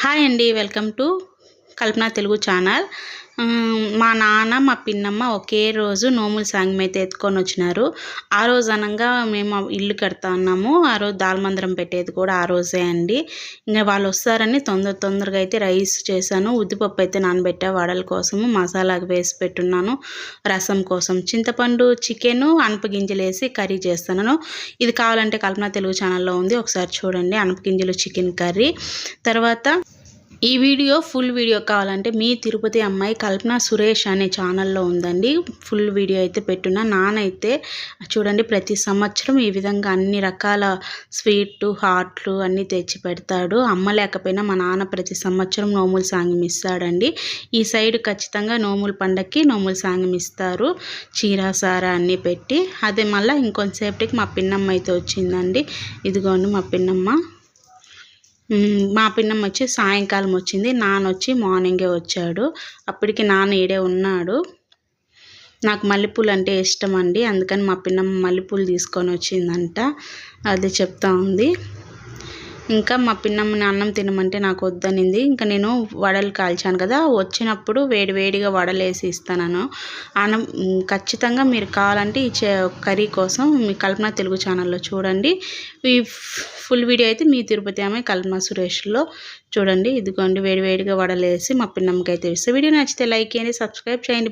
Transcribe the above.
Hi అండి welcome to Kalpana Telugu channel. మా నాన్న మా పిన్నమ్మ ఒకే రోజు నోముల సాంగం అయితే ఎత్తుకొని వచ్చినారు. ఆ రోజు అనగా మేము ఇల్లు కడతా ఉన్నాము. ఆ రోజు దాల్మందరం పెట్టేది కూడా ఆ రోజే అండి. ఇంకా వాళ్ళు వస్తారని తొందర తొందరగా అయితే రైస్ చేశాను. ఉద్దిపప్పు అయితే నానబెట్టా వడల కోసము మసాలా వేసి పెట్టున్నాను. రసం కోసం చింతపండు చికెను అనపగింజలు వేసి కర్రీ చేస్తున్నాను ఇది కావాలంటే కల్పన తెలుగు ఛానల్లో ఉంది. ఒకసారి చూడండి. అనపగింజలు చికెన్ కర్రీ. తర్వాత ఈ వీడియో ఫుల్ వీడియో కావాలంటే మీ తిరుపతి అమ్మాయి కల్పన సురేష్ అనే ఛానల్లో ఉందండి. ఫుల్ వీడియో అయితే పెట్టున్నా. నానైతే చూడండి ప్రతి సంవత్సరం ఈ విధంగా అన్ని రకాల స్వీట్లు హాట్లు అన్నీ తెచ్చి పెడతాడు. అమ్మ లేకపోయినా మా నాన్న ప్రతి సంవత్సరం నోములు సాంగం ఇస్తాడండి. ఈ సైడ్ ఖచ్చితంగా నోముల పండక్కి నోములు సాంగం ఇస్తారు. చీర సారా అన్నీ పెట్టి. అదే మళ్ళీ ఇంకొంతసేపటికి మా పిన్నమ్మ అయితే వచ్చిందండి. ఇదిగోండి మా పిన్నమ్మ. మా పిన్నమ్మ వచ్చి సాయంకాలం వచ్చింది. నాన్న వచ్చి మార్నింగే వచ్చాడు. అప్పటికి నాన్న ఈడే ఉన్నాడు. నాకు మల్లెపూలు అంటే ఇష్టం అండి. అందుకని మా పిన్నమ్మ మల్లెపూలు తీసుకొని వచ్చిందంట. అది చెప్తా ఉంది. ఇంకా మా పిన్నమ్మని అన్నం తినమంటే నాకు వద్దనింది. ఇంకా నేను వడలు కాల్చాను కదా వచ్చినప్పుడు వేడి వేడిగా వడలు వేసి ఇస్తాను అన్నం ఖచ్చితంగా మీరు కావాలంటే ఈ కర్రీ కోసం మీ కల్పన తెలుగు ఛానల్లో చూడండి. ఈ ఫుల్ వీడియో అయితే మీ తిరుపతి ఆమె కల్పన సురేష్లో చూడండి. ఇదిగోండి వేడివేడిగా వడలేసి మా పిన్నమ్మకి అయితే ఇస్తే. వీడియో నచ్చితే లైక్ చేయండి సబ్స్క్రైబ్ చేయండి.